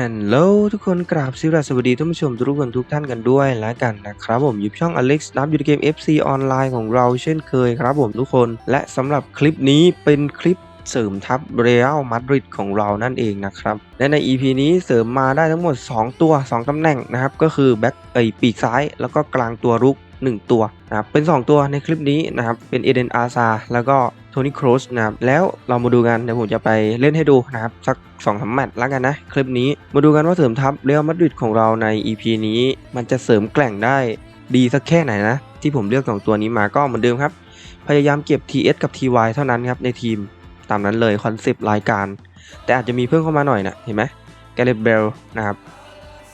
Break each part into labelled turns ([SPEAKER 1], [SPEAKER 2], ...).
[SPEAKER 1] ฮัลโหลทุกคนกราบสิราสวัสดีท่านผู้ชมทุกคนทุกท่านกันด้วยแล้วกันนะครับผมยู่ช่อง Alex นับยู่ในเกม FC ออนไลน์ของเราเช่นเคยครับผมทุกคนและสำหรับคลิปนี้เป็นคลิปเสริมทัพเรอัลมาดริดของเรานั่นเองนะครับและใน EP นี้เสริมมาได้ทั้งหมด 2 ตัว 2ตำแหน่งนะครับ ก็คือแบ็คเอยปีกซ้าย แล้วก็กลางตัวรุก 1 ตัวนะครับเป็น 2 ตัวในคลิปนี้นะครับเป็นเอเดนอาซาแล้วก็โทนี่โครสนะครับแล้วเรามาดูกันเดี๋ยวผมจะไปเล่นให้ดูนะครับสัก2องสามแมตช์แล้วกันนะคลิปนี้มาดูกันว่าเสริมทัพเรอัลมาดริดของเราใน EP นี้ มันจะเสริมแกร่งได้ดีสักแค่ไหนนะ ที่ผมเลือก 2 ตัวนี้มาก็เหมือนเดิมครับ พยายามเก็บ TS กับ TY เท่านั้นครับในทีมตามนั้นเลยคอนเซปต์รายการ แต่อาจจะมีเพิ่มเข้ามาหน่อยนะเห็นไหมแกเรตเบลนะครับ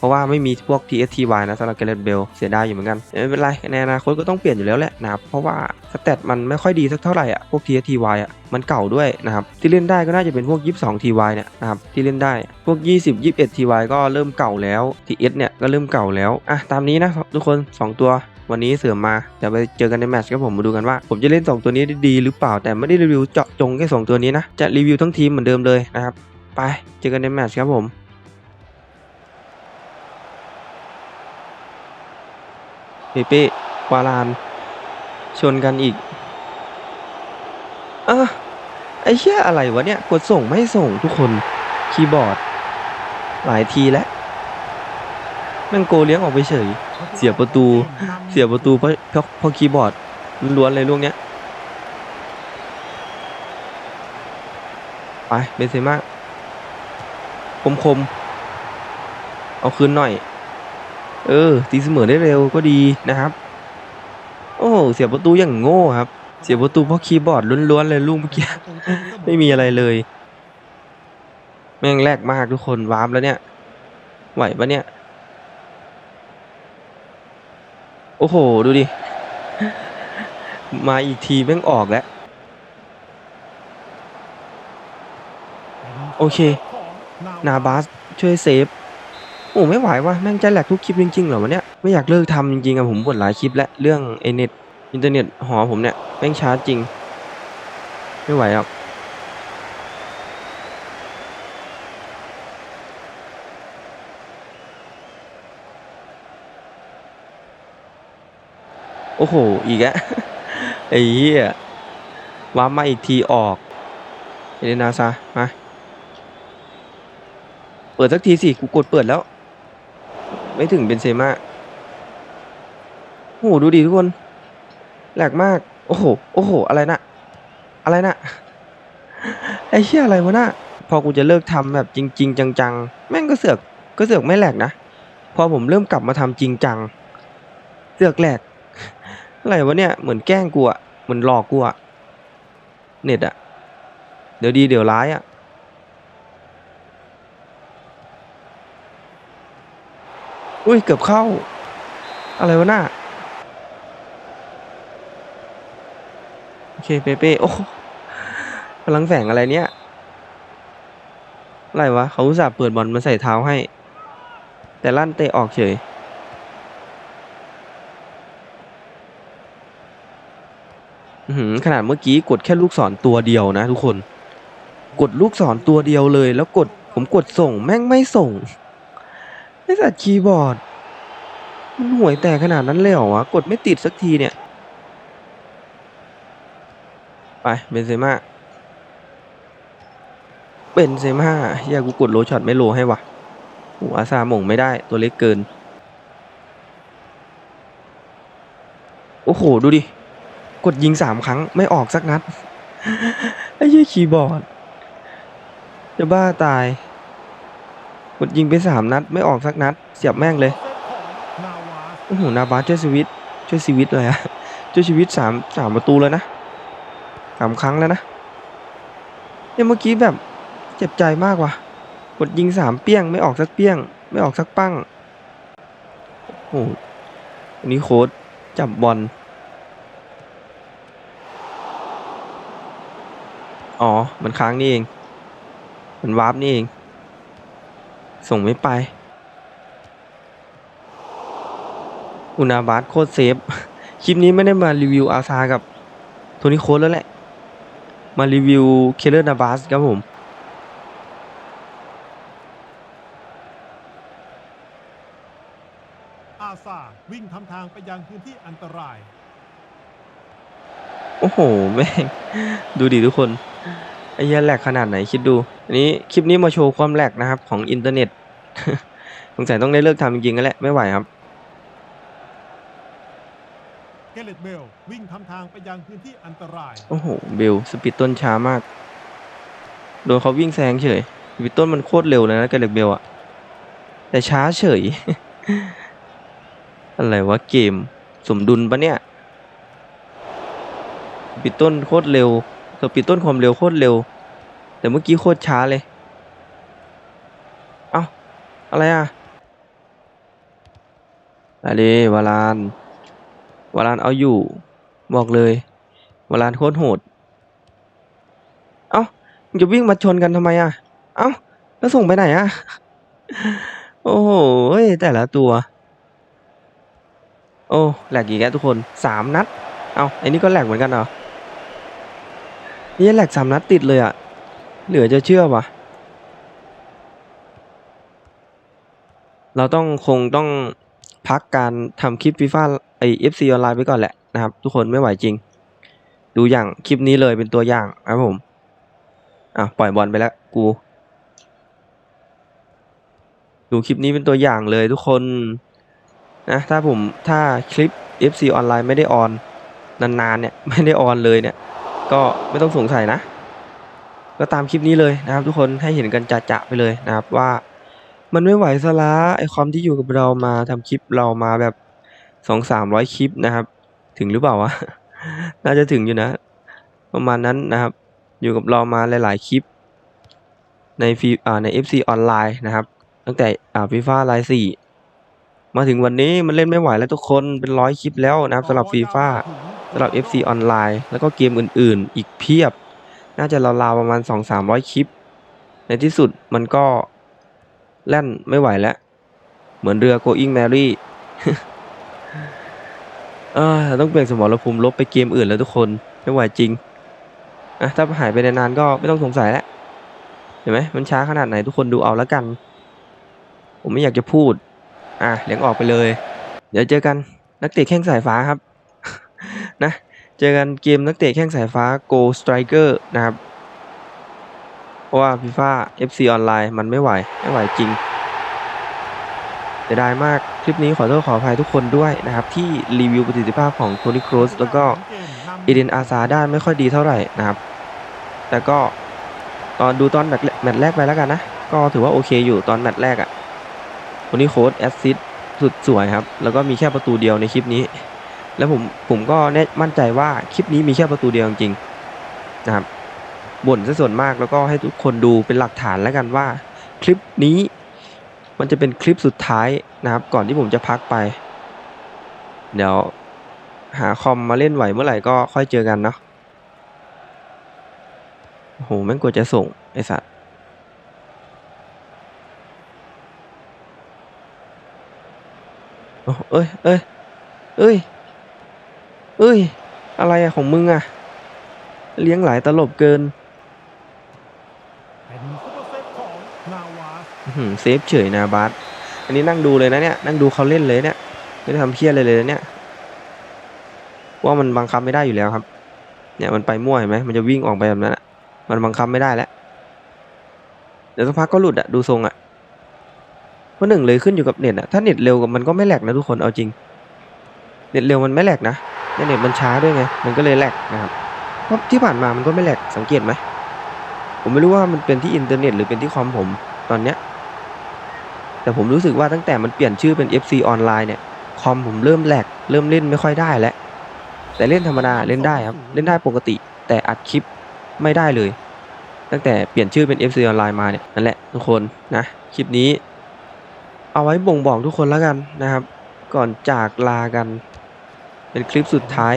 [SPEAKER 1] เพราะว่าไม่มีพวก TSTY นะสำหรับเกเรตเบลเสียดายอยู่เหมือนกันไม่เป็นไรในอนาคตก็ต้องเปลี่ยนอยู่แล้วแหละนะครับเพราะว่าสเตตมันไม่ค่อยดีสักเท่าไหร่อะพวก TSTY อะมันเก่าด้วยนะครับที่เล่นได้ก็น่าจะเป็นพวก 22 TY เนี่ยนะครับที่เล่นได้พวก 20 21 TY ก็เริ่มเก่าแล้ว TS เนี่ยก็เริ่มเก่าแล้วอะตามนี้นะทุกคน 2 ตัววันนี้เสริมมาเดี๋ยวไปเจอกันในแมตช์ครับผมมาดูกันว่า ผมจะเล่น 2 ตัวนี้ได้ดีหรือเปล่าแต่ไม่ได้รีวิวเจาะจงแค่2ตัวนี้นะจะรีวิวทั้งทีมเหมือนเดิมเลยนะครับไปเจอกันในแมตช์ครับผม เปเป้วาราน ชนกันอีกอะไอ้เชี่ยอะไรวะเนี่ย กดส่งไม่ส่งทุกคนคีย์บอร์ด หลายทีแล้วแม่งโกเลี้ยงออกไปเฉย เสียประตู เสียประตูเพราะเพราะเพราะคีย์บอร์ดล้วนเลยลูกเนี้ย ไปเบนเซม่าคมคมๆเอาคืนหน่อย เออ ตีเสมอได้เร็วก็ดีนะครับ โอ้เสียประตูอย่างโง่ครับ เสียประตูเพราะคีย์บอร์ดล้วนๆเลยลูกเมื่อกี้ไม่มีอะไรเลย แม่งแรกมากทุกคนวาร์ปแล้วเนี่ย ไหวปะเนี่ย โอ้โห ดูดิ มาอีกทีแม่งออกแล้ว โอเค นาบาสช่วยเซฟ โอ้ไม่ไหววะแม่งใจแหลกทุกคลิปจริงๆเหรอวะเนี่ยไม่อยากเลิกทำจริงๆอะผมบ่นหลายคลิปแล้วเรื่องไอเน็ตอินเทอร์เน็ตหอผมเนี่ยแม่งช้าจริง ไม่ไหวหรอกโอ้โห อีกอะไอ้เหี้ยว้ามาอีกทีออกเอเลนาซามา เปิดสักทีสิ กูกดเปิดแล้ว ไม่ถึงเบนเซม่าโอ้โหดูดิทุกคนแหลกมาก โอ้โห โอ้โห อะไรนะ อะไรนะ ไอ้เชี่ยอะไรวะน่ะพอกูจะเลิกทำแบบจริง ๆ จังๆ แม่งก็เสือก ก็เสือกไม่แหลกนะ พอผมเริ่มกลับมาทำจริงจัง เสือกแหลก อะไรวะเนี่ย เหมือนแกล้งกูอะเหมือนหลอกกูอะเน็ตอะเดี๋ยวดีเดี๋ยวร้ายอะ อุ้ยเกือบเข้า อะไรวะหน่าโอเคเปเป้โอ้พลังแฝงอะไรเนี่ยอะไรวะเขาอุตส่าห์เปิดบอลมาใส่เท้าให้ แต่ลั่นเตะออกเฉยขนาดเมื่อกี้กดแค่ลูกศรตัวเดียวนะทุกคน กดลูกศรตัวเดียวเลย แล้วกดผมกดส่งแม่งไม่ส่ง อ้สัตว์คีย์บอร์ด มันห่วยแต่ขนาดนั้นเลยเหรอวะ กดไม่ติดสักทีเนี่ย ไป เบนเซม่า เบนเซม่าเฮียกูกดโลช็อตไม่โลให้วะโอ้อาซาหม่งไม่ได้ตัวเล็กเกิน โอ้โห ดูดิ กดยิงสามครั้งไม่ออกสักนัด ไอ้เหี้ยคีย์บอร์ด จะบ้าตาย กดยิงไปสามนัดไม่ออกสักนัด เสียบแม่งเลยโอ้โหนาบาสช่วยชีวิต ช่วยชีวิตเลยอะช่วยชีวิตสามสามประตูแล้วนะสามครั้งแล้วนะเนี่ยเมื่อกี้แบบเจ็บใจมากว่ะกดยิงสามเปี้ยงไม่ออกสักเปี้ยง ไม่ออกสักปั้งโอ้โหอันนี้โค้ดจับบอลอ๋อ มันค้างนี่เอง มันวาร์ปนี่เอง ส่งไม่ไป อุนาบาสโคตรเซฟ คลิปนี้ไม่ได้มารีวิวอาซากับโทนี่โค้ดแล้วแหละ มารีวิวเคเลอร์นาบาสครับผม
[SPEAKER 2] อาซาวิ่งทำทางไปยังพื้นที่อันตราย
[SPEAKER 1] โอ้โห แม่ง ดูดิทุกคนไอ้เหี้ยแหลกขนาดไหนคิดดู อันนี้คลิปนี้มาโชว์ความแหลกนะครับ ของอินเทอร์เน็ต สงสัยต้องได้เลิกทำจริงๆกันแหละไม่ไหวครับ
[SPEAKER 2] เกเลตเบลวิ่งทำทางไปยังพื้นที่อันตราย
[SPEAKER 1] โอ้โหเบลสปีดต้นช้ามาก โดนเขาวิ่งแซงเฉยสปีดต้นมันโคตรเร็วเลยนะแกเล็กเบลอะแต่ช้าเฉย อะไรวะเกมสมดุลปะเนี่ยสปีดต้นโคตรเร็วสปีดต้นความเร็วโคตรเร็ว แต่เมื่อกี้โคตรช้าเลยเอ้า อะไรอะอะไรวาลานวาลานเอาอยู่ บอกเลยวาลานโคตรโหด เอ้ามึงจะวิ่งมาชนกันทำไมอะ เอ้า แล้วส่งไปไหนอะ โอ้โหเฮ้ยแต่ละตัว โอ้แหลกอีกแล้วทุกคนสามนัด เอ้าไอ้นี่ก็แหลกเหมือนกันเหรอนี่แหลกสามนัดติดเลยอะ เหลือจะเชื่อวะ เราต้องคงต้องพักการทำคลิปฟีฟ่าไอเอฟซีออนไลน์ไปก่อนแหละนะครับ ทุกคนไม่ไหวจริง ดูอย่างคลิปนี้เลยเป็นตัวอย่างนะครับผม อะปล่อยบอลไปแล้วกู ดูคลิปนี้เป็นตัวอย่างเลยทุกคนนะถ้าผมถ้าคลิป FC ออนไลน์ไม่ได้ออนนานๆเนี่ยไม่ได้ออนเลยเนี่ย ก็ไม่ต้องสงสัยนะ ก็ตามคลิปนี้เลยนะครับ ทุกคนให้เห็นกันจะๆไปเลยนะครับว่า มันไม่ไหวซะละไอความที่อยู่กับเรามาทำคลิปเรามาแบบสองสามร้อยคลิปนะครับ ถึงหรือเปล่าวะ น่าจะถึงอยู่นะ ประมาณนั้นนะครับ อยู่กับเรามาหลาย ๆ คลิป ในฟีอ่าใน FC ออนไลน์นะครับ ตั้งแต่อ่าฟีฟ่าไลน์สี่มาถึงวันนี้มันเล่นไม่ไหวแล้วทุกคนเป็นร้อยคลิปแล้วนะครับสำหรับฟีฟ่าสำหรับ FC ออนไลน์ แล้วก็เกมอื่น ๆ อีกเพียบ น่าจะราวๆประมาณ 2-300 คลิป ในที่สุดมันก็ แล่นไม่ไหวแล้ว เหมือนเรือ going Mary เออต้องเปลี่ยนสมรภูมิลบไปเกมอื่นแล้วทุกคนไม่ไหวจริงอะถ้าหายไปนานๆก็ไม่ต้องสงสัยแล้วเห็นไหมมันช้าขนาดไหนทุกคนดูเอาแล้วกัน ผมไม่อยากจะพูด อะเลี้ยงออกไปเลย เดี๋ยวเจอกันนักเตะแข้งสายฟ้าครับ นะ เจอกันเกมนักเตะแข้งสายฟ้า Go Striker นะครับ เพราะว่า FIFA FC ออนไลน์มันไม่ไหว ไม่ไหวจริงเสียดายมาก คลิปนี้ขอโทษขออภัยทุกคนด้วยนะครับ ที่รีวิวประสิทธิภาพของโทนี่คร s แล้วก็เอเดนอาซาด้านไม่ค่อยดีเท่าไหร่นะครับ แต่ก็ตอนดูตอนแมตช์แรกแมตช์แรกไปแล้วกันนะ ก็ถือว่าโอเคอยู่ตอนแมตช์แรกอะ่ะคนนี้โค้ดแอสซิสสุดสวยครับ แล้วก็มีแค่ประตูเดียวในคลิปนี้ แล้วผมผมก็แน่มั่นใจว่าคลิปนี้มีแค่ประตูเดียวจริงๆนะครับ บ่นซะส่วนมากแล้วก็ให้ทุกคนดูเป็นหลักฐานแล้วกันว่า คลิปนี้มันจะเป็นคลิปสุดท้ายนะครับ ก่อนที่ผมจะพักไป เดี๋ยวหาคอมมาเล่นไหวเมื่อไหร่ก็ค่อยเจอกันเนาะโอ้โหแม่งกว่าจะส่ง ไอสัตว์เอ้ยเอ้ยเอ้ยเอ้ย อะไรอะของมึงอะเลี้ยงหลายตลบเกิน
[SPEAKER 2] ซุปเปอร์เซฟของนาวาส
[SPEAKER 1] อื้อหือ เซฟเฉยนะบาสอันนี้นั่งดูเลยนะเนี่ย นั่งดูเขาเล่นเลยเนี่ย ไม่ได้ทำเพี้ยอะไรเลยนะเนี่ย ว่ามันบังคับไม่ได้อยู่แล้วครับ เนี่ยมันไปมั่วเห็นไหมมันจะวิ่งออกไปแบบนั้นอะมันบังคับไม่ได้แล้ว เดี๋ยวสักพักก็หลุดอะดูทรงอะเพราะหนึ่งเลยขึ้นอยู่กับเน็ตอะถ้าเน็ตเร็วกับมันก็ไม่แหลกนะทุกคน เอาจริง เน็ตเร็วมันไม่แหลกนะเน็ตมันช้าด้วยไง มันก็เลยแหลกนะครับเพราะที่ผ่านมามันก็ไม่แหลกสังเกตไหมผมไม่รู้ว่ามันเป็นที่อินเทอร์เน็ตหรือเป็นที่คอมผมตอนเนี้ย แต่ผมรู้สึกว่าตั้งแต่มันเปลี่ยนชื่อเป็น FC ออนไลน์เนี่ยคอมผมเริ่มแหลกเริ่มเล่นไม่ค่อยได้แล้ว แต่เล่นธรรมดาเล่นได้ครับ เล่นได้ปกติ แต่อัดคลิปไม่ได้เลย ตั้งแต่เปลี่ยนชื่อเป็น FC ออนไลน์มาเนี่ยนั่นแหละทุกคนนะคลิปนี้ เอาไว้บ่งบอกทุกคนแล้วกันนะครับ ก่อนจากลากัน เป็นคลิปสุดท้าย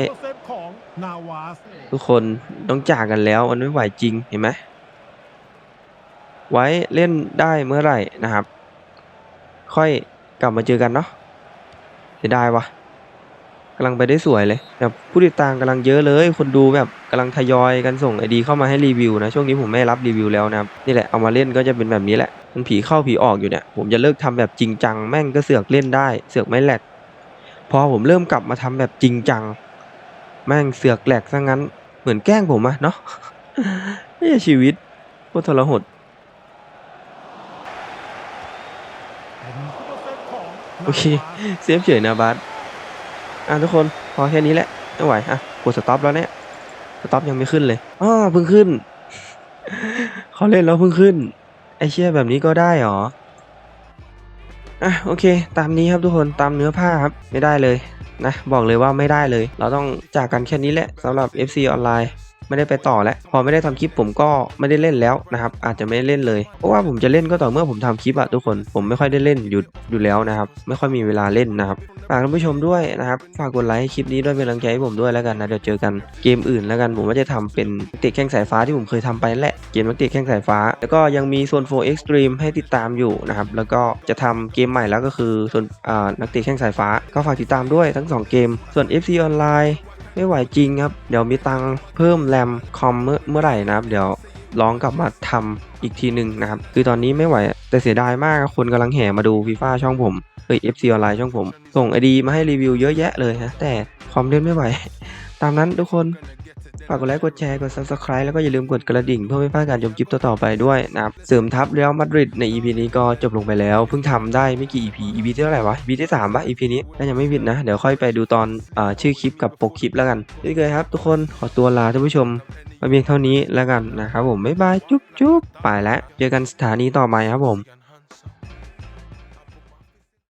[SPEAKER 1] ทุกคนต้องจากกันแล้วมันไม่ไหวจริงเห็นไหมไว้เล่นได้เมื่อไหร่นะครับ ค่อยกลับมาเจอกันเนาะเสียดายวะกำลังไปได้สวยเลยแบบผู้ติดตามกำลังเยอะเลย คนดูแบบกำลังทยอยกันส่งไอดีเข้ามาให้รีวิวนะ ช่วงนี้ผมไม่รับรีวิวแล้วนะครับนี่แหละเอามาเล่นก็จะเป็นแบบนี้แหละ มันผีเข้าผีออกอยู่เนี่ย ผมจะเลิกทำแบบจริงจังแม่งก็เสือกเล่นได้ เสือกไม่แหลกพอผมเริ่มกลับมาทำแบบจริงจัง แม่งเสือกแหลกซะงั้น เหมือนแกล้งผมอะเนาะนี่ชีวิตโคตรทรหด
[SPEAKER 2] เป็นผู้เซฟของ
[SPEAKER 1] โอเคเซฟเฉยนะบาสอะทุกคนพอแค่นี้แหละไม่ไหวอะกดสต็อปแล้วเนี่ยสต็อปยังไม่ขึ้นเลยอ้อเพิ่งขึ้นเขาเล่นแล้วเพิ่งขึ้นไอเชี่ยแบบนี้ก็ได้เหรออะโอเค ตามนี้ครับทุกคนตามเนื้อผ้าครับไม่ได้เลยนะบอกเลยว่าไม่ได้เลย เราต้องจากกันแค่นี้แหละสำหรับ FC ออนไลน์ ไม่ได้ไปต่อแล้ว พอไม่ได้ทำคลิปผมก็ไม่ได้เล่นแล้วนะครับ อาจจะไม่ได้เล่นเลย เพราะว่าผมจะเล่นก็ต่อเมื่อผมทำคลิปอะทุกคน ผมไม่ค่อยได้เล่นอยู่อยู่แล้วนะครับ ไม่ค่อยมีเวลาเล่นนะครับ ฝากท่านผู้ชมด้วยนะครับ ฝากกดไลค์คลิปนี้ด้วยเป็นกำลังใจให้ผมด้วยแล้วกันนะ เดี๋ยวเจอกันเกมอื่นแล้วกัน ผมว่าจะทำเป็นนักเตะแข้งสายฟ้าที่ผมเคยทำไปนั่นแหละ เกมนักเตะแข้งสายฟ้า แล้วก็ยังมีโซน4 Extreme ให้ติดตามอยู่นะครับ แล้วก็จะทำเกมใหม่แล้วก็คือโซนอ่านักเตะแข้งสายฟ้า ก็ฝากติดตามด้วยทั้งสองเกม ส่วน FC ออนไลน์ ไม่ไหวจริงครับ เดี๋ยวมีตังเพิ่มแรมคอมเมื่อเมื่อไหร่นะครับ เดี๋ยวลองกลับมาทำอีกทีหนึ่งนะครับ คือตอนนี้ไม่ไหวแต่เสียดายมากคนกำลังแห่มาดูฟีฟ่าช่องผมเอ้ย FC ออนไลน์ช่องผม ส่งไอดีมาให้รีวิวเยอะแยะเลยฮะแต่คอมเล่นไม่ไหว ตามนั้นทุกคน ฝากกดไลค์กดแชร์กด subscribe แล้วก็อย่าลืมกดกระดิ่งเพื่อไม่พลาดการชมคลิปต่อๆไปด้วยนะครับเสริมทัพเรอัลมาดริดใน EP นี้ก็จบลงไปแล้ว เพิ่งทำได้ไม่กี่ EP EP ที่เท่าไหร่วะ EP ที่สามปะ EP นี้น่าจะไม่ผิดนะ เดี๋ยวค่อยไปดูตอนอชื่อคลิปกับปกคลิปแล้วกันเช่เคยครับ ทุกคนขอตัวลาท่านผู้ชมไปเพียงเท่านี้แล้วกันนะครับผมบ๊ายบายจุ๊บจุ๊บไปแล้วเจอกันสถานีต่อไปครับผม